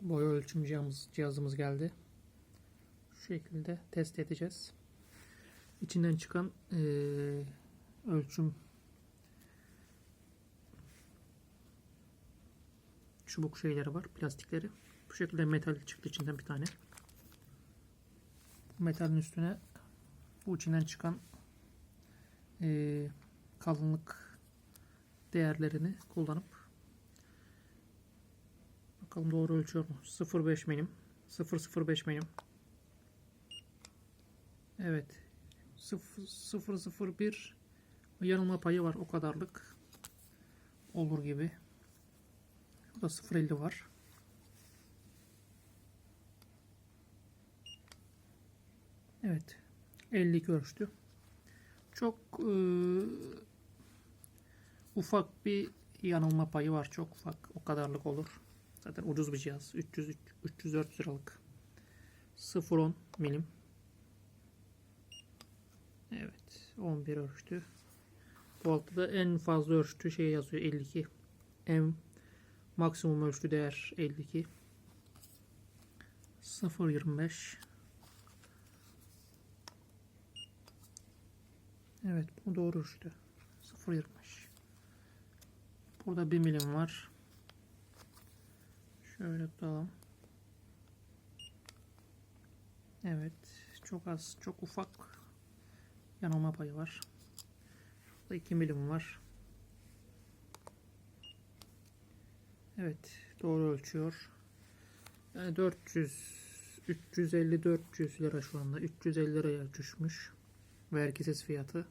boy ölçüm cihazımız, cihazımız geldi. Şu şekilde test edeceğiz. İçinden çıkan eee, ölçüm çubuk şeyleri var, plastikleri. Bu şekilde metal çıktı içinden bir tane. Metalin üstüne bu içinden çıkan eee, kalınlık değerlerini kullanıp bakalım doğru ölçüyor mu? 0.5 milim 0.05 milim Evet 0.01 yanılma payı var o kadarlık olur gibi Burada 0.50 var Evet 52 ölçtü çok eee, ufak bir yanılma payı var. Çok ufak. O kadarlık olur. Zaten ucuz bir cihaz. 300 304 liralık. 0.10 milim. Evet. 11 ölçtü. Bu altta da en fazla ölçtüğü şey yazıyor. 52. En maksimum ölçtü değer 52. 0.25 Evet bu doğru ölçtü. 0.25 Burada 1 milim var. Şöyle tutalım. Evet. Çok az, çok ufak yanılma payı var. Şurada 2 milim var. Evet. Doğru ölçüyor. Yani 400 350 400 lira şu anda. 350 liraya düşmüş. Vergisiz fiyatı.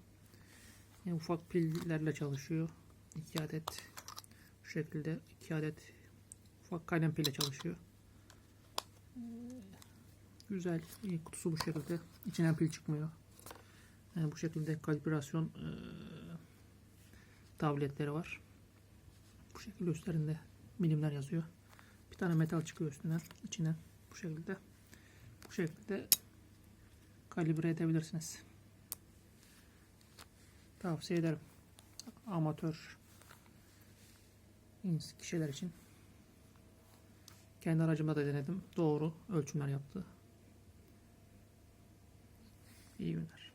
Yani ufak pillerle çalışıyor. 2 adet şu şekilde 2 adet ufak kalem pille çalışıyor. Ee, Güzel. kutusu bu şekilde. İçinden pil çıkmıyor. Yani bu şekilde kalibrasyon e, tabletleri var. Bu şekilde üstlerinde milimler yazıyor. Bir tane metal çıkıyor üstünden. içine bu şekilde. Bu şekilde kalibre edebilirsiniz. Tavsiye ederim. Amatör kişiler için. Kendi aracımda da denedim. Doğru ölçümler yaptı. İyi günler.